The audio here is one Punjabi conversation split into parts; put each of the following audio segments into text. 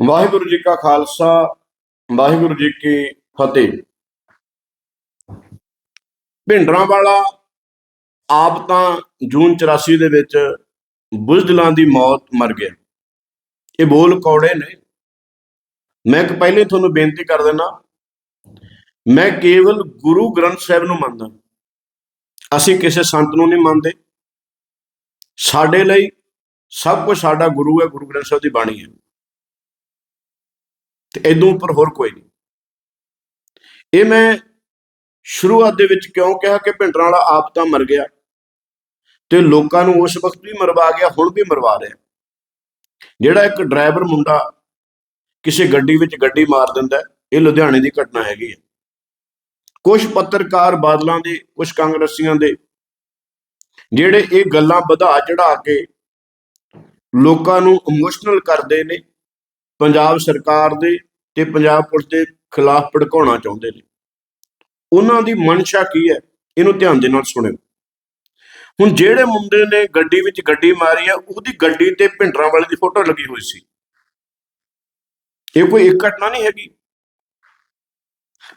ਵਾਹਿਗੁਰੂ ਜੀ ਕਾ ਖਾਲਸਾ, ਵਾਹਿਗੁਰੂ ਜੀ ਕੀ ਫਤਿਹ। ਭਿੰਡਰਾਂ ਵਾਲਾ ਆਪ ਤਾਂ ਜੂਨ 84 ਦੇ ਵਿੱਚ ਬੁਜ਼ਦਲਾਂ ਦੀ ਮੌਤ ਮਰ ਗਿਆ। ਇਹ ਬੋਲ ਕੌੜੇ ਨੇ। ਮੈਂ ਇੱਕ ਪਹਿਲੇ ਤੁਹਾਨੂੰ ਬੇਨਤੀ ਕਰ ਦਿੰਦਾ, ਮੈਂ ਕੇਵਲ ਗੁਰੂ ਗ੍ਰੰਥ ਸਾਹਿਬ ਨੂੰ ਮੰਨਦਾ। ਅਸੀਂ ਕਿਸੇ ਸੰਤ ਨੂੰ ਨਹੀਂ ਮੰਨਦੇ। ਸਾਡੇ ਲਈ ਸਭ ਕੁਝ ਸਾਡਾ ਗੁਰੂ ਹੈ, ਗੁਰੂ ਗ੍ਰੰਥ ਸਾਹਿਬ ਦੀ ਬਾਣੀ ਹੈ। ਤੇ ਇਦੋਂ ਉੱਪਰ ਹੋਰ ਕੋਈ ਨਹੀਂ। ਇਹ ਮੈਂ ਸ਼ੁਰੂਆਤ ਦੇ ਵਿੱਚ ਕਿਉਂ ਕਿਹਾ ਕਿ ਭਿੰਡਰਾਂ ਵਾਲਾ ਆਪ ਤਾਂ ਮਰ ਗਿਆ ਤੇ ਲੋਕਾਂ ਨੂੰ ਉਸ ਵਕਤ ਵੀ ਮਰਵਾ ਗਿਆ, ਹੁਣ ਵੀ ਮਰਵਾ ਰਿਹਾ। ਜਿਹੜਾ ਇੱਕ ਡਰਾਈਵਰ ਮੁੰਡਾ ਕਿਸੇ ਗੱਡੀ ਵਿੱਚ ਗੱਡੀ ਮਾਰ ਦਿੰਦਾ, ਇਹ ਲੁਧਿਆਣੇ ਦੀ ਘਟਨਾ ਹੈਗੀ ਹੈ ਕੁਝ ਪੱਤਰਕਾਰ ਬਾਦਲਾਂ ਦੇ ਕੁਝ ਕਾਂਗਰਸੀਆਂ ਦੇ, ਜਿਹੜੇ ਇਹ ਗੱਲਾਂ ਵਧਾ ਚੜਾ ਕੇ ਲੋਕਾਂ ਨੂੰ ਇਮੋਸ਼ਨਲ ਕਰਦੇ ਨੇ ਪੰਜਾਬ ਸਰਕਾਰ ਦੇ ਤੇ ਪੰਜਾਬ ਪੁਲਿਸ ਦੇ ਖਿਲਾਫ ਭੜਕਾਉਣਾ ਚਾਹੁੰਦੇ ਨੇ। ਉਹਨਾਂ ਦੀ ਮਨਸ਼ਾ ਕੀ ਹੈ? ਇਹਨੂੰ ਧਿਆਨ ਦੇ ਨਾਲ ਸੁਣਿਓ। ਹੁਣ ਜਿਹੜੇ ਮੁੰਡੇ ਨੇ ਗੱਡੀ ਵਿੱਚ ਗੱਡੀ ਮਾਰੀ ਹੈ ਉਹਦੀ ਗੱਡੀ ਤੇ ਭਿੰਡਰਾਂ ਵਾਲੇ ਦੀ ਫੋਟੋ ਲੱਗੀ ਹੋਈ ਸੀ। ਇਹ ਕੋਈ ਇੱਕ ਘਟਨਾ ਨਹੀਂ ਹੈਗੀ।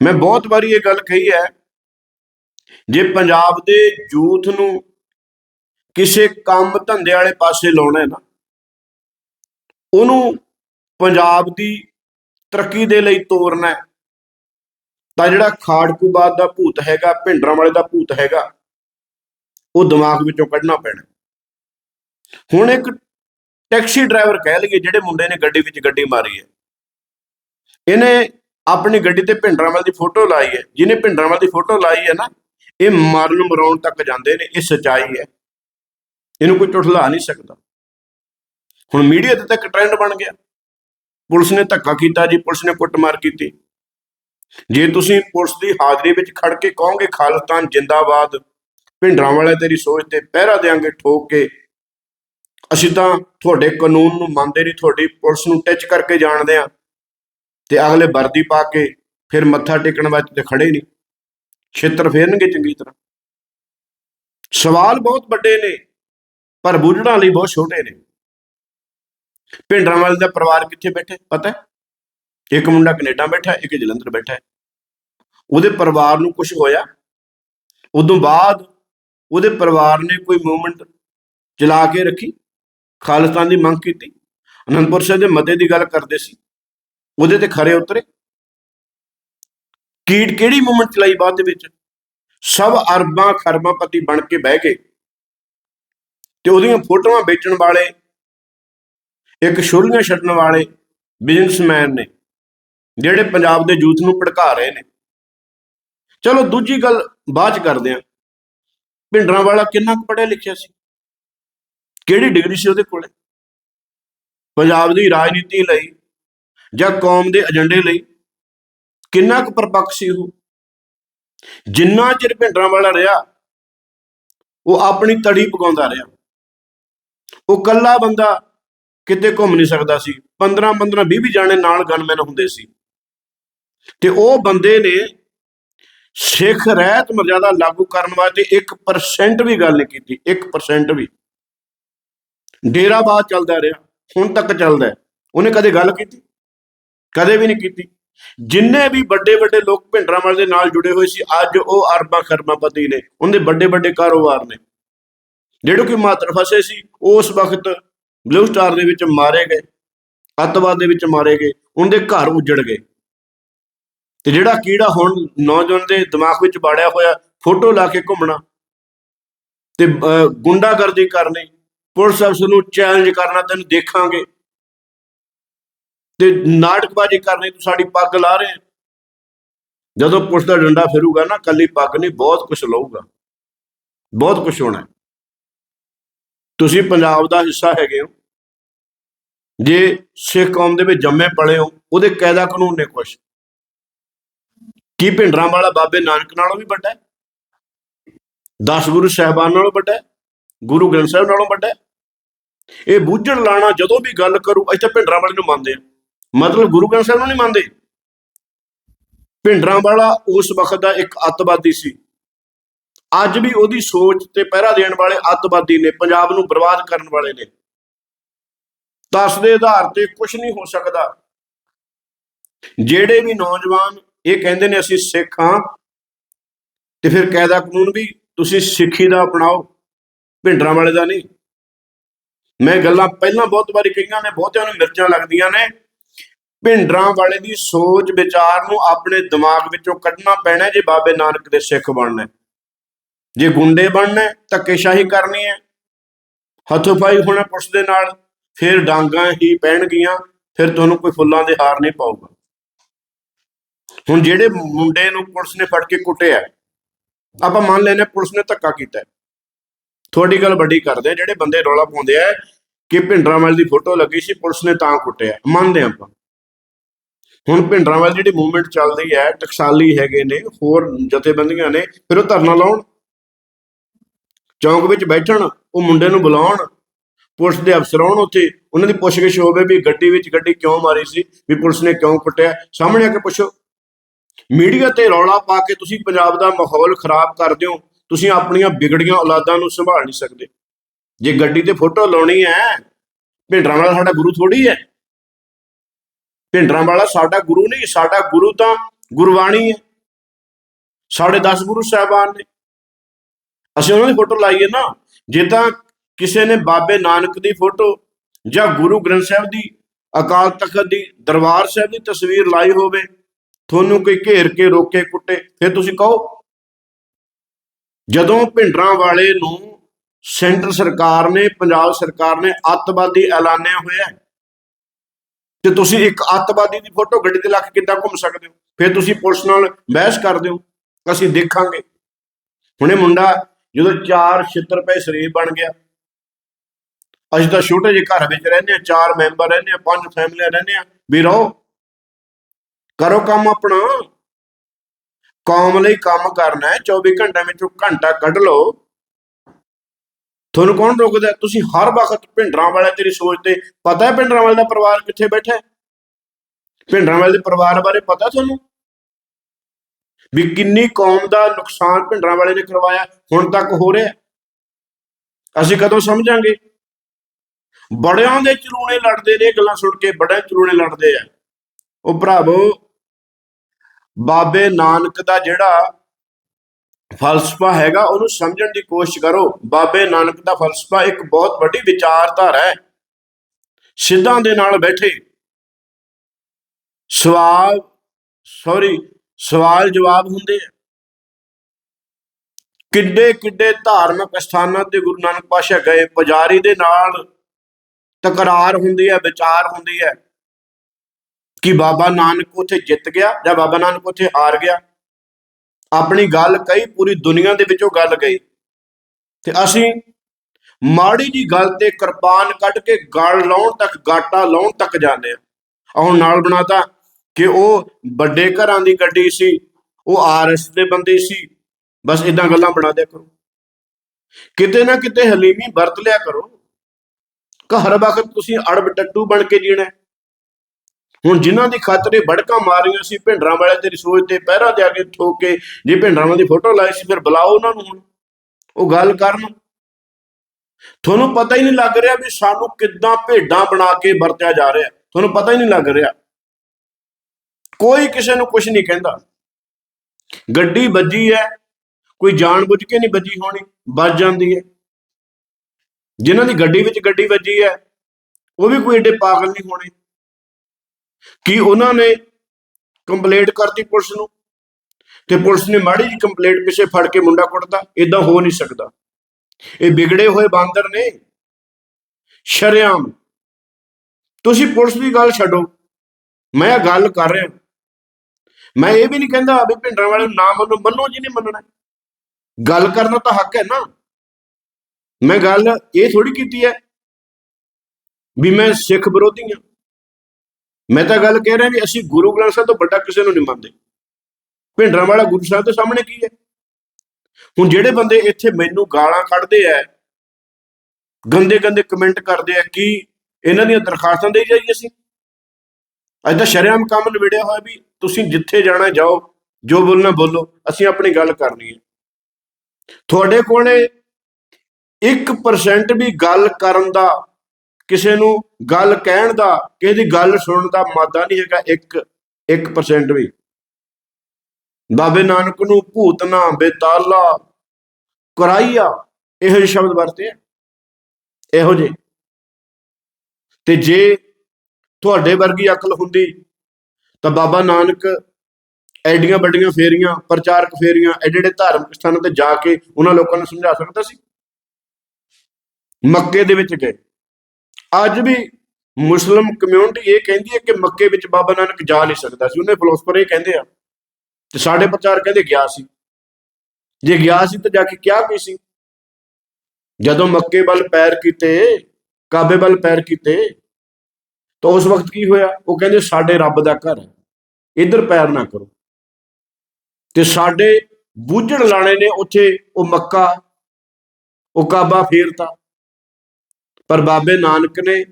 ਮੈਂ ਬਹੁਤ ਵਾਰੀ ਇਹ ਗੱਲ ਕਹੀ ਹੈ, ਜੇ ਪੰਜਾਬ ਦੇ ਯੂਥ ਨੂੰ ਕਿਸੇ ਕੰਮ ਧੰਦੇ ਵਾਲੇ ਪਾਸੇ ਲਾਉਣਾ ਹੈ ਨਾ, ਉਹਨੂੰ ਪੰਜਾਬ ਦੀ ਤਰੱਕੀ ਦੇ ਲਈ ਤੋਰਨਾ ਹੈ। ਤਾਂ ਜਿਹੜਾ ਖਾੜਕੂਬਾਦ ਦਾ ਭੂਤ ਹੈਗਾ, ਭਿੰਡਰਾਂ ਵਾਲੇ ਦਾ ਭੂਤ ਹੈਗਾ, ਉਹ ਦਿਮਾਗ ਵਿੱਚੋਂ ਕੱਢਣਾ ਪੈਣਾ। ਹੁਣ ਇੱਕ ਟੈਕਸੀ ਡਰਾਈਵਰ ਕਹਿ ਲਈਏ, ਜਿਹੜੇ ਮੁੰਡੇ ਨੇ ਗੱਡੀ ਵਿੱਚ ਗੱਡੀ ਮਾਰੀ ਹੈ। ਇਹਨੇ ਆਪਣੀ ਗੱਡੀ ਤੇ ਭਿੰਡਰਾਂ ਵਾਲੇ ਦੀ ਫੋਟੋ ਲਾਈ ਹੈ। ਜਿਹਨੇ ਭਿੰਡਰਾਂ ਵਾਲੇ ਦੀ ਫੋਟੋ ਲਾਈ ਹੈ ਨਾ, ਇਹ ਮਰਨ ਮਰਾਉਣ ਤੱਕ ਜਾਂਦੇ ਨੇ, ਇਹ ਸਚਾਈ ਹੈ। ਇਹਨੂੰ ਕੋਈ ਟੁੱਟਲਾ ਨਹੀਂ ਸਕਦਾ। ਹੁਣ ਮੀਡੀਆ ਤੇ ਤਾਂ ਇੱਕ ਟ੍ਰੈਂਡ ਬਣ ਗਿਆ। ਪੁਲਿਸ ਨੇ ਧੱਕਾ ਕੀਤਾ ਜੀ, ਪੁਲਿਸ ਨੇ ਕੁੱਟਮਾਰ ਕੀਤੀ। ਜੇ ਤੁਸੀਂ ਪੁਲਿਸ ਦੀ ਹਾਜ਼ਰੀ ਵਿੱਚ ਖੜ ਕੇ ਕਹੋਗੇ, ਖਾਲਿਸਤਾਨ ਜਿੰਦਾਬਾਦ, ਭਿੰਡਰਾਂ ਵਾਲੇ ਤੇਰੀ ਸੋਚ ਤੇ ਪਹਿਰਾ ਦੇਾਂਗੇ ਠੋਕ ਕੇ, ਅਸੀਂ ਤਾਂ ਤੁਹਾਡੇ ਕਾਨੂੰਨ ਨੂੰ ਮੰਨਦੇ ਨਹੀਂ, ਤੁਹਾਡੀ ਪੁਲਿਸ ਨੂੰ ਟੱਚ ਕਰਕੇ ਜਾਣਦੇ ਆ ਤੇ ਅਗਲੇ ਵਰਦੀ ਪਾ ਕੇ ਫਿਰ ਮੱਥਾ ਟੇਕਣ ਵਾਸਤੇ ਖੜੇ ਨਹੀਂ। ਛੇਤਰ ਫੇਰਨਗੇ ਚੰਗੀ ਤਰ੍ਹਾਂ। ਸਵਾਲ ਬਹੁਤ ਵੱਡੇ ਨੇ, ਪਰ ਬੁੱਝੜਾਂ ਲਈ ਬਹੁਤ ਛੋਟੇ ਨੇ। ਭਿੰਡਰਾਂ ਵਾਲੇ ਦਾ ਪਰਿਵਾਰ ਕਿੱਥੇ ਬੈਠੇ ਪਤਾ ਹੈ? ਇੱਕ ਮੁੰਡਾ ਕੈਨੇਡਾ ਬੈਠਾ ਇੱਕ ਜਲੰਧਰ ਬੈਠਾ ਹੈ। ਉਹਦੇ ਪਰਿਵਾਰ ਨੂੰ ਕੁਝ ਹੋਇਆ। ਉਦੋਂ ਬਾਅਦ ਉਹਦੇ ਪਰਿਵਾਰ ਨੇ ਕੋਈ ਮੂਵਮੈਂਟ ਚਲਾ ਕੇ ਰੱਖੀ। ਖਾਲਿਸਤਾਨ ਦੀ ਮੰਗ ਕੀਤੀ। ਅਨੰਦਪੁਰ ਸਾਹਿਬ ਦੇ ਮਤੇ ਦੀ ਗੱਲ ਕਰਦੇ ਸੀ। ਉਹਦੇ ਤੇ ਖਰੇ ਉਤਰੇ। ਕੀਟ ਕਿਹੜੀ ਮੂਵਮੈਂਟ ਚਲਾਈ ਬਾਅਦ ਦੇ ਵਿੱਚ? ਸਭ ਅਰਬਾਂ ਖਰਬਾਂ ਪਤੀ ਬਣ ਕੇ ਬਹਿ ਗਏ। ਤੇ ਉਹਦੀਆਂ ਫੋਟੋਆਂ ਵੇਚਣ ਵਾਲੇ ਇੱਕ ਛੁਰੀਆਂ ਛੱਡਣ ਵਾਲੇ ਬਿਜ਼ਨਸਮੈਨ ਨੇ, ਜਿਹੜੇ ਪੰਜਾਬ ਦੇ ਯੂਥ ਨੂੰ ਭੜਕਾ ਰਹੇ ਨੇ। ਚਲੋ ਦੂਜੀ ਗੱਲ ਬਾਅਦ ਚ ਕਰਦੇ ਆਂ। ਭਿੰਡਰਾਂ ਵਾਲਾ ਕਿੰਨਾ ਕੁ ਪੜ੍ਹਿਆ ਲਿਖਿਆ ਸੀ? ਕਿਹੜੀ ਡਿਗਰੀ ਸੀ ਉਹਦੇ ਕੋਲੇ? ਪੰਜਾਬ ਦੀ ਰਾਜਨੀਤੀ ਲਈ ਜਾਂ ਕੌਮ ਦੇ ਏਜੰਡੇ ਲਈ ਕਿੰਨਾ ਕੁ ਪਰਪੱਕ ਸੀ ਉਹ? ਜਿੰਨਾ ਚਿਰ ਭਿੰਡਰਾਂ ਵਾਲਾ ਰਿਹਾ, ਉਹ ਆਪਣੀ ਤੜੀ ਪਕਾਉਂਦਾ ਰਿਹਾ। ਉਹ ਕੱਲਾ ਬੰਦਾ ਕਿਤੇ ਘੁੰਮ ਨਹੀਂ ਸਕਦਾ ਸੀ। 15 15 20 20 ਜਾਣੇ ਨਾਲ ਗਨਮੈਨ ਹੁੰਦੇ ਸੀ। ਤੇ ਉਹ ਬੰਦੇ ਨੇ ਸਿੱਖ ਰਹਿਤ ਮਰਜ਼ਾਦਾ ਲਾਗੂ ਕਰਨ ਵਾਸਤੇ 1% ਵੀ ਗੱਲ ਨਹੀਂ ਕੀਤੀ। 1% ਵੀ। ਡੇਰਾਬਾਦ ਚੱਲਦਾ ਰਿਹਾ। ਹੁਣ ਤੱਕ ਚੱਲਦਾ। ਉਹਨੇ ਕਦੇ ਗੱਲ ਕੀਤੀ? ਕਦੇ ਵੀ ਨਹੀਂ ਕੀਤੀ। ਜਿੰਨੇ ਵੀ ਵੱਡੇ ਵੱਡੇ ਲੋਕ ਭਿੰਡਰਾਂ ਵਾਲੇ ਦੇ ਨਾਲ ਜੁੜੇ ਹੋਏ ਸੀ, ਅੱਜ ਉਹ ਅਰਬਾਂ ਖਰਬਾਪਤੀ ਨੇ। ਉਹਦੇ ਵੱਡੇ ਵੱਡੇ ਕਾਰੋਬਾਰ ਨੇ। ਜਿਹੜੇ ਕਿ ਮਾਤਰ ਫਸੇ ਸੀ ਉਸ ਵਕਤ ਬਲੂ ਸਟਾਰ ਦੇ ਵਿੱਚ ਮਾਰੇ ਗਏ, ਅੱਤਵਾਦ ਦੇ ਵਿੱਚ ਮਾਰੇ ਗਏ, ਉਹਦੇ ਘਰ ਉਜੜ ਗਏ। ਤੇ ਜਿਹੜਾ ਕੀੜਾ ਹੁਣ ਨੌਜਵਾਨ ਦੇ ਦਿਮਾਗ ਵਿੱਚ ਬਾੜਿਆ ਹੋਇਆ, ਫੋਟੋ ਲਾ ਕੇ ਘੁੰਮਣਾ। ਤੇ ਗੁੰਡਾਗਰਦੀ ਕਰਨੀ, ਪੁਲਿਸ ਅਫਸਰ ਨੂੰ ਚੈਲੰਜ ਕਰਨਾ, ਤੈਨੂੰ ਦੇਖਾਂਗੇ। ਤੇ ਨਾਟਕਬਾਜ਼ੀ ਕਰਨੀ, ਤੂੰ ਸਾਡੀ ਪੱਗ ਲਾ ਰਹੇ ਜਦੋਂ ਪੁਲਿਸ ਦਾ ਡੰਡਾ ਫਿਰੂਗਾ ਨਾ, ਕੱਲੀ ਪੱਗ ਨਹੀਂ, ਬਹੁਤ ਕੁਝ ਲਊਗਾ। ਬਹੁਤ ਕੁਝ ਹੋਣਾ। ਤੁਸੀਂ ਪੰਜਾਬ ਦਾ ਹਿੱਸਾ ਹੈਗੇ ਹੋ। ਜੇ ਸਿੱਖ ਕੌਮ ਦੇ ਵਿੱਚ ਜੰਮੇ ਪਲੇ ਹੋ, ਉਹਦੇ ਕਾਇਦਾ ਕਾਨੂੰਨ ਨੇ ਕੁਝ ਕੀ ਭਿੰਡਰਾਂ ਵਾਲਾ ਬਾਬੇ ਨਾਨਕ ਨਾਲੋਂ ਵੀ ਵੱਡਾ ਹੈ? 10 ਗੁਰੂ ਸਾਹਿਬਾਨ ਨਾਲੋਂ ਵੱਡਾ ਹੈ? ਗੁਰੂ ਗ੍ਰੰਥ ਸਾਹਿਬ ਨਾਲੋਂ ਵੱਡਾ ਹੈ? ਇਹ ਬੂਝਣ ਲਾਣਾ ਜਦੋਂ ਵੀ ਗੱਲ ਕਰੂ, ਅਸੀਂ ਤਾਂ ਭਿੰਡਰਾਂ ਵਾਲੇ ਨੂੰ ਮੰਨਦੇ ਆ ਮਤਲਬ ਗੁਰੂ ਗ੍ਰੰਥ ਸਾਹਿਬ ਨੂੰ ਨਹੀਂ ਮੰਨਦੇ। ਭਿੰਡਰਾਂ ਵਾਲਾ ਉਸ ਵਕਤ ਦਾ ਇੱਕ ਅੱਤਵਾਦੀ ਸੀ। ਅੱਜ ਵੀ ਉਹਦੀ ਸੋਚ ਤੇ ਪਹਿਰਾ ਦੇਣ ਵਾਲੇ ਅੱਤਵਾਦੀ ਨੇ, ਪੰਜਾਬ ਨੂੰ ਬਰਬਾਦ ਕਰਨ ਵਾਲੇ ਨੇ। ਤਸ ਦੇ ਆਧਾਰ ਤੇ ਕੁਝ ਨਹੀਂ ਹੋ ਸਕਦਾ। ਜਿਹੜੇ ਵੀ ਨੌਜਵਾਨ ਇਹ ਕਹਿੰਦੇ ਨੇ ਅਸੀਂ ਸਿੱਖ ਹਾਂ ਤੇ ਫਿਰ ਕਾਇਦਾ ਕਾਨੂੰਨ ਵੀ ਤੁਸੀਂ ਸਿੱਖੀ ਦਾ ਅਪਣਾਓ ਭਿੰਡਰਾਂ ਵਾਲੇ ਦਾ ਨਹੀਂ। ਮੈਂ ਗੱਲਾਂ ਪਹਿਲਾਂ ਬਹੁਤ ਵਾਰੀ ਕਹੀਆਂ ਨੇ ਬਹੁਤਿਆਂ ਨੂੰ ਮਿਰਚਾਂ ਲੱਗਦੀਆਂ ਨੇ। ਭਿੰਡਰਾਂ ਵਾਲੇ ਦੀ ਸੋਚ ਵਿਚਾਰ ਨੂੰ ਆਪਣੇ ਦਿਮਾਗ ਵਿੱਚੋਂ ਕੱਢਣਾ ਪੈਣਾ ਜੇ ਬਾਬੇ ਨਾਨਕ ਦੇ ਸਿੱਖ ਬਣਨਾ। ਜੇ ਗੁੰਡੇ ਬਣਨਾ ਹੈ, ਧੱਕੇਸ਼ਾਹੀ ਕਰਨੀ ਹੈ ਹੱਥੋਂ-ਪਾਈ ਹੋਣਾ ਪੁਲਿਸ ਦੇ ਨਾਲ ਫਿਰ ਡਾਂਗਾਂ ਹੀ ਪੈਣਗੀਆਂ ਫਿਰ ਤੁਹਾਨੂੰ ਕੋਈ ਫੁੱਲਾਂ ਦੇ ਹਾਰ ਨਹੀਂ ਪਾਊਗਾ ਹੁਣ ਜਿਹੜੇ ਮੁੰਡੇ ਨੂੰ ਪੁਲਿਸ ਨੇ ਫੜ ਕੇ ਕੁੱਟਿਆ ਆਪਾਂ ਮੰਨ ਲੈਨੇ ਪੁਲਿਸ ਨੇ ਧੱਕਾ ਕੀਤਾ ਹੈ। ਤੁਹਾਡੀ ਗੱਲ ਵੱਡੀ ਕਰਦੇ ਆ, ਜਿਹੜੇ ਬੰਦੇ ਰੌਲਾ ਪਾਉਂਦੇ ਆ ਕਿ ਭਿੰਡਰਾਂਵਾਲ ਦੀ ਫੋਟੋ ਲੱਗੀ ਸੀ ਪੁਲਿਸ ਨੇ ਤਾਂ ਕੁੱਟਿਆ ਮੰਨਦੇ ਹਾਂ ਆਪਾਂ ਹੁਣ ਭਿੰਡਰਾਂਵਾਲ ਜਿਹੜੀ ਮੂਵਮੈਂਟ ਚੱਲਦੀ ਹੈ ਟਕਸਾਲੀ ਹੈਗੇ ਨੇ ਹੋਰ ਜਥੇਬੰਦੀਆਂ ਨੇ ਫਿਰ ਉਹ ਧਰਨਾ ਲਾਉਣ ਚੌਂਕ ਵਿੱਚ ਬੈਠਣ ਉਹ ਮੁੰਡੇ ਨੂੰ ਬੁਲਾਉਣ ਪੁਲਿਸ ਦੇ ਅਫਸਰ ਆਉਣ ਉੱਥੇ, ਉਹਨਾਂ ਦੀ ਪੁੱਛਗਿੱਛ ਹੋਵੇ ਵੀ ਗੱਡੀ ਵਿੱਚ ਗੱਡੀ ਕਿਉਂ ਮਾਰੀ ਸੀ, ਵੀ ਪੁਲਿਸ ਨੇ ਕਿਉਂ ਕੁੱਟਿਆ, ਸਾਹਮਣੇ ਆ ਕੇ ਪੁੱਛੋ। ਮੀਡੀਆ ਤੇ ਰੌਲਾ ਪਾ ਕੇ ਤੁਸੀਂ ਪੰਜਾਬ ਦਾ ਮਾਹੌਲ ਖਰਾਬ ਕਰਦੇ ਹੋ, ਤੁਸੀਂ ਆਪਣੀਆਂ ਵਿਗੜੀਆਂ ਔਲਾਦਾਂ ਨੂੰ ਸੰਭਾਲ ਨਹੀਂ ਸਕਦੇ। ਜੇ ਗੱਡੀ ਤੇ ਫੋਟੋ ਲਾਉਣੀ ਹੈ, ਭਿੰਡਰਾਂ ਵਾਲਾ ਸਾਡਾ ਗੁਰੂ ਥੋੜੀ ਹੈ। ਭਿੰਡਰਾਂ ਵਾਲਾ ਸਾਡਾ ਗੁਰੂ ਨਹੀਂ, ਸਾਡਾ ਗੁਰੂ ਤਾਂ ਗੁਰਬਾਣੀ ਹੈ। ਸਾਡੇ 10 ਗੁਰੂ ਸਾਹਿਬਾਨ ਨੇ। ਅਸੀਂ ਉਹਨਾਂ ਦੀ ਫੋਟੋ ਲਾਈਏ ਨਾ, ਜੇ ਤਾਂ ਕਿਸੇ ਨੇ ਬਾਬੇ ਨਾਨਕ ਦੀ ਫੋਟੋ ਜਾਂ ਗੁਰੂ ਗ੍ਰੰਥ ਸਾਹਿਬ ਦੀ ਅਕਾਲ ਤਖਤ ਦੀ ਦਰਬਾਰ ਸਾਹਿਬ ਦੀ ਤਸਵੀਰ ਲਾਈ ਹੋਵੇ, ਤੁਹਾਨੂੰ ਕੋਈ ਘੇਰ ਕੇ ਰੋਕੇ ਕੁੱਟੇ, ਫਿਰ ਤੁਸੀਂ ਕਹੋ। ਜਦੋਂ ਭਿੰਡਰਾਂ ਵਾਲੇ ਨੂੰ ਸੈਂਟਰ ਸਰਕਾਰ ਨੇ, ਪੰਜਾਬ ਸਰਕਾਰ ਨੇ ਅੱਤਵਾਦੀ ਐਲਾਨਿਆ ਹੋਇਆ ਤੇ ਤੁਸੀਂ ਇੱਕ ਅੱਤਵਾਦੀ ਦੀ ਫੋਟੋ ਗੱਡੀ ਤੇ ਲਾ ਕੇ ਕਿੱਦਾਂ ਘੁੰਮ ਸਕਦੇ ਹੋ? ਫਿਰ ਤੁਸੀਂ ਪੁਲਿਸ ਨਾਲ ਬਹਿਸ ਕਰਦੇ ਹੋ, ਅਸੀਂ ਦੇਖਾਂਗੇ। ਹੁਣੇ ਮੁੰਡਾ ਜਦੋਂ 4 ਛਿੱਤਰ ਪਏ ਸ਼ਰੀਫ ਬਣ ਗਿਆ। ਅਸੀਂ ਤਾਂ ਛੋਟੇ ਜਿਹੇ ਘਰ ਵਿੱਚ ਰਹਿੰਦੇ ਆ ਚਾਰ ਮੈਂਬਰ ਰਹਿੰਦੇ ਆ ਪੰਜ ਫੈਮਲੀਆਂ ਰਹਿੰਦੇ ਆ ਵੀ ਰਹੋ, ਕਰੋ ਕੰਮ ਆਪਣਾ। ਕੌਮ ਲਈ ਕੰਮ ਕਰਨਾ ਹੈ 24 ਘੰਟਿਆਂ ਵਿੱਚੋਂ ਘੰਟਾ ਕੱਢ ਲਓ। ਤੁਹਾਨੂੰ ਕੌਣ ਰੋਕਦਾ? ਤੁਸੀਂ ਹਰ ਵਕਤ ਭਿੰਡਰਾਂ ਵਾਲੇ ਤੇਰੀ ਸੋਚ ਤੇ ਪਤਾ ਹੈ ਭਿੰਡਰਾਂ ਵਾਲੇ ਦਾ ਪਰਿਵਾਰ ਕਿੱਥੇ ਬੈਠਾ ਹੈ? ਭਿੰਡਰਾਂ ਵਾਲੇ ਦੇ ਪਰਿਵਾਰ ਬਾਰੇ ਪਤਾ ਤੁਹਾਨੂੰ? ਵੀ ਕਿੰਨੀ ਕੌਮ ਦਾ ਨੁਕਸਾਨ ਭਿੰਡਰਾਂ ਵਾਲੇ ਨੇ ਕਰਵਾਇਆ, ਹੁਣ ਤੱਕ ਹੋ ਰਿਹਾ ਅਸੀਂ ਕਦੋਂ ਸਮਝਾਂਗੇ? ਬੜਿਆਂ ਦੇ ਚਲੂਣੇ ਲੜਦੇ ਨੇ, ਗੱਲਾਂ ਸੁਣ ਕੇ ਬੜੇ ਚਲੂਣੇ ਲੜਦੇ ਆ। ਉਹ ਭਰਾਵੋ, ਬਾਬੇ ਨਾਨਕ ਦਾ ਜਿਹੜਾ ਫਲਸਫਾ ਹੈਗਾ, ਉਹਨੂੰ ਸਮਝਣ ਦੀ ਕੋਸ਼ਿਸ਼ ਕਰੋ। ਬਾਬੇ ਨਾਨਕ ਦਾ ਫਲਸਫਾ ਇੱਕ ਬਹੁਤ ਵੱਡੀ ਵਿਚਾਰਧਾਰਾ ਹੈ। ਸਿੱਧਾਂ ਦੇ ਨਾਲ ਬੈਠੇ। ਸਵਾਲ ਸੌਰੀ ਸਵਾਲ ਜਵਾਬ ਹੁੰਦੇ ਆ। ਕਿੱਡੇ ਕਿੱਡੇ ਧਾਰਮਿਕ ਸਥਾਨਾਂ ਤੇ ਗੁਰੂ ਨਾਨਕ ਪਾਸ਼ਾ ਗਏ, ਪੁਜਾਰੀ ਦੇ ਨਾਲ ਤਕਰਾਰ ਹੁੰਦੀ ਹੈ, ਵਿਚਾਰ ਹੁੰਦੀ ਹੈ ਕਿ ਬਾਬਾ ਨਾਨਕ ਉੱਥੇ ਜਿੱਤ ਗਿਆ ਜਾਂ ਬਾਬਾ ਨਾਨਕ ਉੱਥੇ ਹਾਰ ਗਿਆ। ਆਪਣੀ ਗੱਲ ਕਹੀ, ਪੂਰੀ ਦੁਨੀਆ ਦੇ ਵਿੱਚੋਂ ਗੱਲ ਗਈ ਤੇ ਅਸੀਂ ਮਾੜੀ ਜੀ ਗੱਲ ਤੇ ਕਿਰਪਾਨ ਕੱਢ ਕੇ ਗਲ ਲਾਉਣ ਤੱਕ, ਗਾਟਾ ਲਾਉਣ ਤੱਕ ਜਾਂਦੇ ਆ ਆਹ ਹੁਣ ਨਾਲ ਬਣਾਤਾ ਕਿ ਉਹ ਵੱਡੇ ਘਰਾਂ ਦੀ ਗੱਡੀ ਸੀ, ਉਹ ਆਰਐਸ ਦੇ ਬੰਦੇ ਸੀ। ਬਸ ਇਦਾਂ ਗੱਲਾਂ ਬਣਾ ਦਿਆ ਕਰੋ। ਕਿਤੇ ਨਾ ਕਿਤੇ ਹਲੀਮੀ ਵਰਤ ਲਿਆ ਕਰੋ। ਕਿ ਹਰ ਵਕਤ ਤੁਸੀਂ ਅੜਬ ਟੱਟੂ ਬਣ ਕੇ ਜੀਣਾ ਹੁਣ ਜਿਨ੍ਹਾਂ ਦੀ ਖਾਤਰ ਇਹ ਬੜਕਾਂ ਮਾਰੀਆਂ ਸੀ, ਭਿੰਡਰਾਂ ਵਾਲੇ ਤੇਰੀ ਸੋਚ ਤੇ ਪਹਿਰਾ ਦੇ ਕੇ ਠੋਕ ਕੇ ਜੇ ਭਿੰਡਰਾਂ ਦੀ ਫੋਟੋ ਲਾਈ ਸੀ, ਫਿਰ ਬੁਲਾਓ ਉਹਨਾਂ ਨੂੰ ਹੁਣ। ਉਹ ਗੱਲ ਕਰਨ। ਤੁਹਾਨੂੰ ਪਤਾ ਹੀ ਨਹੀਂ ਲੱਗ ਰਿਹਾ ਵੀ ਸਾਨੂੰ ਕਿੱਦਾਂ ਭੇਡਾਂ ਬਣਾ ਕੇ ਵਰਤਿਆ ਜਾ ਰਿਹਾ। ਤੁਹਾਨੂੰ ਪਤਾ ਹੀ ਨਹੀਂ ਲੱਗ ਰਿਹਾ। ਕੋਈ ਕਿਸੇ ਨੂੰ ਕੁਝ ਨਹੀਂ ਕਹਿੰਦਾ। ਗੱਡੀ ਵੱਜੀ ਹੈ, ਕੋਈ ਜਾਣ ਬੁੱਝ ਕੇ ਨਹੀਂ ਵੱਜੀ ਹੋਣੀ, ਵੱਜ ਜਾਂਦੀ ਹੈ। ਜਿਨ੍ਹਾਂ ਦੀ ਗੱਡੀ ਵਿੱਚ ਗੱਡੀ ਵੱਜੀ ਹੈ, ਉਹ ਵੀ ਕੋਈ ਏਡੇ ਪਾਗਲ ਨਹੀਂ ਹੋਣੇ। ਕਿ ਉਹਨਾਂ ਨੇ ਕੰਪਲੇਂਟ ਕਰਤੀ ਪੁਲਿਸ ਨੂੰ? ਤੇ ਪੁਲਿਸ ਨੇ ਮਾੜੀ ਜੀ ਕੰਪਲੇਂਟ ਪਿੱਛੇ ਫੜ ਕੇ ਮੁੰਡਾ ਕੁੱਟਦਾ ਇਦਾਂ ਹੋ ਨਹੀਂ ਸਕਦਾ। ਇਹ ਵਿਗੜੇ ਹੋਏ ਬਾਂਦਰ ਨੇ। ਸ਼ਰਿਆਮ। ਤੁਸੀਂ ਪੁਲਿਸ ਦੀ ਗੱਲ ਛੱਡੋ। ਮੈਂ ਇਹ ਗੱਲ ਕਰ ਰਿਹਾ। ਮੈਂ ਇਹ ਵੀ ਨਹੀਂ ਕਹਿੰਦਾ ਵੀ ਭਿੰਡਰਾਂ ਵਾਲੇ ਨੂੰ ਨਾ ਮੰਨੋ ਮੰਨੋ ਜੀ ਨਹੀਂ ਮੰਨਣਾ। ਗੱਲ ਕਰਨਾ ਤਾਂ ਹੱਕ ਹੈ ਨਾ। ਮੈਂ ਗੱਲ ਇਹ ਥੋੜੀ ਕੀਤੀ ਹੈ ਵੀ ਮੈਂ ਸਿੱਖ ਵਿਰੋਧੀ ਹਾਂ। ਮੈਂ ਤਾਂ ਗੱਲ ਕਹਿ ਰਿਹਾ ਵੀ ਅਸੀਂ ਗੁਰੂ ਗ੍ਰੰਥ ਸਾਹਿਬ ਤੋਂ ਵੱਡਾ ਕਿਸੇ ਨੂੰ ਨਹੀਂ ਮੰਨਦੇ। ਭਿੰਡਰਾਂ ਵਾਲਾ ਗੁਰੂ ਸਾਹਿਬ ਦੇ ਸਾਹਮਣੇ ਕੀ ਹੈ? ਹੁਣ ਜਿਹੜੇ ਬੰਦੇ ਇੱਥੇ ਮੈਨੂੰ ਗਾਲਾਂ ਕੱਢਦੇ ਆ, ਗੰਦੇ ਗੰਦੇ ਕਮੈਂਟ ਕਰਦੇ ਆ, ਕਿ ਇਹਨਾਂ ਦੀਆਂ ਦਰਖਾਸਤਾਂ ਦੇ ਜਾਈਏ ਅਸੀਂ? ਅੱਜ ਤਾਂ ਸ਼ਰਿਆਮ ਕੰਮ ਨਿਬੜਿਆ ਹੋਇਆ ਵੀ ਤੁਸੀਂ ਜਿੱਥੇ ਜਾਣਾ ਜਾਓ, ਜੋ ਬੋਲਣਾ ਬੋਲੋ, ਅਸੀਂ ਆਪਣੀ ਗੱਲ ਕਰਨੀ ਹੈ। ਤੁਹਾਡੇ ਕੋਲੇ 1% ਵੀ ਗੱਲ ਕਰਨ ਦਾ, ਕਿਸੇ ਨੂੰ ਗੱਲ ਕਹਿਣ ਦਾ, ਕਿਸੇ ਦੀ ਗੱਲ ਸੁਣਨ ਦਾ ਮਾਦਾ ਨਹੀਂ ਹੈਗਾ ਇੱਕ 1% ਵੀ। ਬਾਬੇ ਨਾਨਕ ਨੂੰ ਭੂਤਨਾ ਬੇਤਾਲਾ, ਕਰਾਈਆ, ਇਹੋ ਜਿਹੇ ਸ਼ਬਦ ਵਰਤੇ ਆ। ਇਹੋ ਜਿਹੇ। ਤੇ ਜੇ ਤੁਹਾਡੇ ਵਰਗੀ ਅਕਲ ਹੁੰਦੀ, ਤਾਂ ਬਾਬਾ ਨਾਨਕ ਐਡੀਆਂ ਵੱਡੀਆਂ ਫੇਰੀਆਂ, ਪ੍ਰਚਾਰਕ ਫੇਰੀਆਂ ਐਡੇ ਐਡੇ ਧਾਰਮਿਕ ਸਥਾਨਾਂ ਤੇ ਜਾ ਕੇ ਉਹਨਾਂ ਲੋਕਾਂ ਨੂੰ ਸਮਝਾ ਸਕਦਾ ਸੀ। ਮੱਕੇ ਦੇ ਵਿੱਚ ਗਏ। ਅੱਜ ਵੀ ਮੁਸਲਮ ਕਮਿਊਨਿਟੀ ਇਹ ਕਹਿੰਦੀ ਹੈ ਕਿ ਮੱਕੇ ਵਿੱਚ ਬਾਬਾ ਨਾਨਕ ਜਾ ਨਹੀਂ ਸਕਦਾ ਸੀ। ਉਹਨੇ ਫਿਲਾਸਫਰ ਇਹ ਕਹਿੰਦੇ ਆ ਤੇ ਸਾਡੇ ਪ੍ਰਚਾਰ ਕਹਿੰਦੇ ਗਿਆ ਸੀ। ਜੇ ਗਿਆ ਸੀ ਤਾਂ ਜਾ ਕੇ ਕਿਹਾ ਕੀ ਸੀ? ਜਦੋਂ ਮੱਕੇ ਵੱਲ ਪੈਰ ਕੀਤੇ, ਕਾਬੇ ਵੱਲ ਪੈਰ ਕੀਤੇ, ਤਾਂ ਉਸ ਵਕਤ ਕੀ ਹੋਇਆ? ਉਹ ਕਹਿੰਦੇ, ਸਾਡੇ ਰੱਬ ਦਾ ਘਰ ਹੈ। ਇੱਧਰ ਪੈਰ ਨਾ ਕਰੋ। ਤੇ ਸਾਡੇ ਬੂਝਣ ਲਾਣੇ ਨੇ ਉੱਥੇ, ਉਹ ਮੱਕਾ, ਉਹ ਕਾਬਾ ਫੇਰਤਾ। ਪਰ ਬਾਬੇ ਨਾਨਕ ਨੇ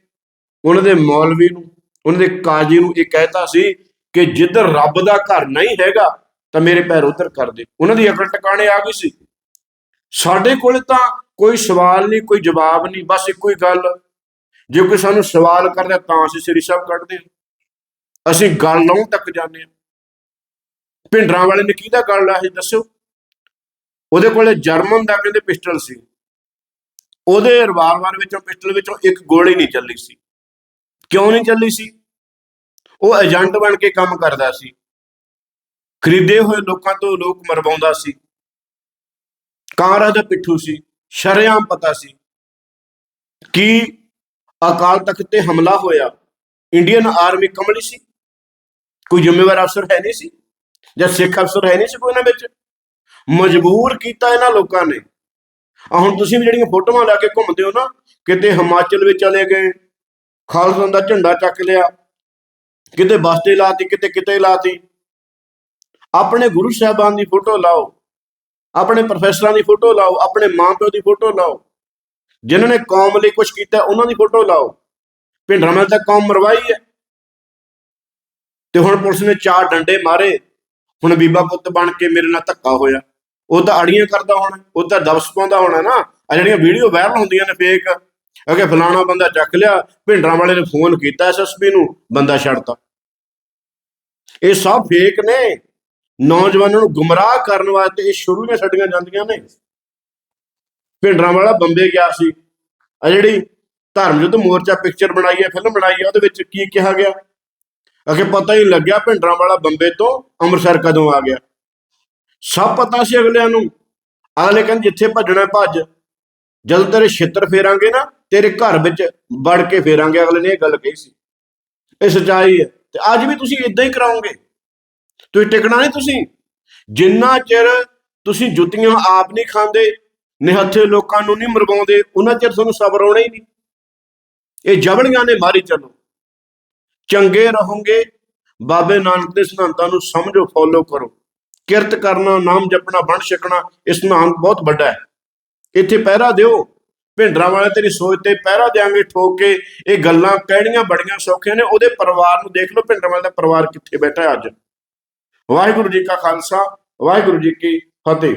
ਉਹਨਾਂ ਦੇ ਮੌਲਵੀ ਨੂੰ, ਉਹਨਾਂ ਦੇ ਕਾਜੀ ਨੂੰ ਇਹ ਕਹਿਤਾ ਸੀ ਕਿ ਜਿੱਧਰ ਰੱਬ ਦਾ ਘਰ ਨਹੀਂ ਹੈਗਾ, ਤਾਂ ਮੇਰੇ ਪੈਰ ਉਧਰ ਕਰ ਦੇ। ਉਹਨਾਂ ਦੀ ਅਕਲ ਟਿਕਾਣੇ ਆ ਗਈ ਸੀ। ਸਾਡੇ ਕੋਲ ਤਾਂ ਕੋਈ ਸਵਾਲ ਨਹੀਂ, ਕੋਈ ਜਵਾਬ ਨਹੀਂ, ਬਸ ਇੱਕੋ ਹੀ ਗੱਲ। ਜੇ ਕੋਈ ਸਾਨੂੰ ਸਵਾਲ ਕਰਦਾ ਤਾਂ ਅਸੀਂ ਸ੍ਰੀ ਸਾਹਿਬ ਕੱਢਦੇ ਹਾਂ। ਅਸੀਂ ਗੱਲ ਲਾਉਣ ਤੱਕ ਜਾਂਦੇ ਹਾਂ। ਭਿੰਡਰਾਂ ਵਾਲੇ ਨੇ ਕਿਹਦਾ ਗੱਲ ਲਾਇਆ ਇਹ ਦੱਸਿਓ? ਉਹਦੇ ਕੋਲੇ ਜਰਮਨ ਦਾ ਕਹਿੰਦੇ ਪਿਸਟਲ ਸੀ। ਉਹਦੇ ਰਿਵਾਲਵਰ ਵਿੱਚੋਂ ਪਿਸਟਲ ਵਿੱਚੋਂ ਇੱਕ ਗੋਲੀ ਨਹੀਂ ਚੱਲੀ ਸੀ। ਕਿਉਂ ਨਹੀਂ ਚੱਲੀ ਸੀ? ਉਹ ਏਜੰਟ ਬਣ ਕੇ ਕੰਮ ਕਰਦਾ ਸੀ। ਖਰੀਦੇ ਹੋਏ ਲੋਕਾਂ ਤੋਂ ਲੋਕ ਮਰਵਾਉਂਦਾ ਸੀ। ਕਾਂਰਾ ਦਾ ਪਿੱਠੂ ਸੀ, ਸ਼ਰੇਆਮ ਪਤਾ ਸੀ। ਕਿ ਅਕਾਲ ਤਖਤ ਤੇ ਹਮਲਾ ਹੋਇਆ? ਇੰਡੀਅਨ ਆਰਮੀ ਕਮਲੀ ਸੀ? ਕੋਈ ਜ਼ਿੰਮੇਵਾਰ ਅਫਸਰ ਹੈ ਨਹੀਂ ਸੀ? ਜਾਂ ਸਿੱਖ ਅਫਸਰ ਹੈ ਨਹੀਂ ਸੀ ਕੋਈ ਇਹਨਾਂ ਵਿੱਚ? ਮਜਬੂਰ ਕੀਤਾ ਇਹਨਾਂ ਲੋਕਾਂ ਨੇ। ਆ ਹੁਣ ਤੁਸੀਂ ਵੀ ਜਿਹੜੀਆਂ ਫੋਟੋਆਂ ਲਾ ਕੇ ਘੁੰਮਦੇ ਹੋ ਨਾ, ਕਿਤੇ ਹਿਮਾਚਲ ਵਿੱਚ ਚਲੇ ਗਏ, ਖਾਲਸਾ ਦਾ ਝੰਡਾ ਚੱਕ ਲਿਆ, ਕਿਤੇ ਬਸਤੇ ਲਾਤੀ, ਕਿਤੇ ਕਿਤੇ ਲਾਤੀ। ਆਪਣੇ ਗੁਰੂ ਸਾਹਿਬਾਨ ਦੀ ਫੋਟੋ ਲਾਓ, ਆਪਣੇ ਪ੍ਰੋਫੈਸਰਾਂ ਦੀ ਫੋਟੋ ਲਾਓ, ਆਪਣੇ ਮਾਂ-ਪਿਓ ਦੀ ਫੋਟੋ ਲਾਓ। ਜਿਨ੍ਹਾਂ ਨੇ ਕੌਮ ਲਈ ਕੁਝ ਕੀਤਾ, ਉਹਨਾਂ ਦੀ ਫੋਟੋ ਲਾਓ। ਭਿੰਡਰਾਂ ਨਾਲ ਤਾਂ ਕੌਮ ਮਰਵਾਈ ਹੈ। ਤੇ ਹੁਣ ਪੁਲਿਸ ਨੇ ਚਾਰ ਡੰਡੇ ਮਾਰੇ। ਹੁਣ ਬੀਬਾ ਪੁੱਤ ਬਣ ਕੇ ਮੇਰੇ ਨਾਲ ਧੱਕਾ ਹੋਇਆ। ਉਹ ਤਾਂ ਅੜੀਆਂ ਕਰਦਾ ਹੋਣਾ, ਉਹ ਤਾਂ ਦਬਸ ਪਾਉਂਦਾ ਹੋਣਾ ਨਾ। ਆ ਜਿਹੜੀਆਂ ਵੀਡੀਓ ਵਾਇਰਲ ਹੁੰਦੀਆਂ ਨੇ ਫੇਕ ਅਗੇ ਫਲਾਣਾ ਬੰਦਾ ਚੱਕ ਲਿਆ, ਭਿੰਡਰਾਂ ਵਾਲੇ ਨੇ ਫੋਨ ਕੀਤਾ ਐਸਐਸਪੀ ਨੂੰ, ਬੰਦਾ ਛੱਡਤਾ। ਇਹ ਸਭ ਫੇਕ ਨੇ। ਨੌਜਵਾਨਾਂ ਨੂੰ ਗੁੰਮਰਾਹ ਕਰਨ ਵਾਸਤੇ ਇਹ ਸ਼ੁਰੂ ਦੀਆਂ ਛੱਡੀਆਂ ਜਾਂਦੀਆਂ ਨੇ। ਭਿੰਡਰਾਂ ਵਾਲਾ ਬੰਬੇ ਗਿਆ ਸੀ। ਆ ਜਿਹੜੀ ਧਰਮ ਯੁੱਧ ਮੋਰਚਾ ਪਿਕਚਰ ਬਣਾਈ ਹੈ ਫਿਲਮ ਬਣਾਈ ਹੈ, ਉਹਦੇ ਵਿੱਚ ਕੀ ਕਿਹਾ ਗਿਆ? ਅਗੇ ਪਤਾ ਹੀ ਨਹੀਂ ਲੱਗਿਆ ਭਿੰਡਰਾਂ ਵਾਲਾ ਬੰਬੇ ਤੋਂ ਅੰਮ੍ਰਿਤਸਰ ਕਦੋਂ ਆ ਗਿਆ। ਸਭ ਪਤਾ ਸੀ ਅਗਲਿਆਂ ਨੂੰ। ਅਗਲੇ ਕਹਿੰਦੇ, ਜਿੱਥੇ ਭੱਜਣਾ ਭੱਜ। ਜਦ ਤੇਰੇ ਛਿੱਤਰ ਫੇਰਾਂਗੇ ਨਾ, ਤੇਰੇ ਘਰ ਵਿੱਚ ਵੜ ਕੇ ਫੇਰਾਂਗੇ। ਅਗਲੇ ਨੇ ਇਹ ਗੱਲ ਕਹੀ ਸੀ। ਇਹ ਸੱਚਾਈ ਹੈ। ਤੇ ਅੱਜ ਵੀ ਤੁਸੀਂ ਇਦਾਂ ਹੀ ਕਰਾਓਗੇ? ਤੁਸੀਂ ਟਿਕਣਾ ਨਹੀਂ ਤੁਸੀਂ? ਜਿੰਨਾ ਚਿਰ ਤੁਸੀਂ ਜੁੱਤੀਆਂ ਆਪ ਨਹੀਂ ਖਾਂਦੇ, ਨਿਹੱਥੇ ਲੋਕਾਂ ਨੂੰ ਨਹੀਂ ਮਰਵਾਉਂਦੇ, ਉਹਨਾਂ ਚਿਰ ਤੁਹਾਨੂੰ ਸਬਰ ਆਉਣਾ ਹੀ ਨਹੀਂ। ਇਹ ਜਬਲੀਆਂ ਨੇ ਮਾਰੀ ਚੱਲੋ। ਚੰਗੇ ਰਹੋਗੇ। ਬਾਬੇ ਨਾਨਕ ਦੇ ਸਿਧਾਂਤਾਂ ਨੂੰ ਸਮਝੋ, ਫੋਲੋ ਕਰੋ। ਕਿਰਤ ਕਰਨਾ, ਨਾਮ ਜਪਣਾ ਬਣ ਛਕਣਾ, ਇਸ ਨਾਮ ਬਹੁਤ ਵੱਡਾ ਹੈ। ਇੱਥੇ ਪਹਿਰਾ ਦਿਓ, ਭਿੰਡਰਾਂ ਵਾਲੇ ਤੇਰੀ ਸੋਚ ਤੇ ਪਹਿਰਾ ਦੇਾਂਗੇ ਠੋਕ ਕੇ ਇਹ ਗੱਲਾਂ ਕਹਿਣੀਆਂ ਬੜੀਆਂ ਸੌਖੀਆਂ ਨੇ, ਉਹਦੇ ਪਰਿਵਾਰ ਨੂੰ ਦੇਖ ਲਓ, ਭਿੰਡਰਾਂ ਵਾਲੇ ਦਾ ਪਰਿਵਾਰ ਕਿੱਥੇ ਬੈਠਾ ਅੱਜ। ਵਾਹਿਗੁਰੂ ਜੀ ਕਾ ਖਾਲਸਾ, ਵਾਹਿਗੁਰੂ ਜੀ ਕੀ ਫਤਿਹ।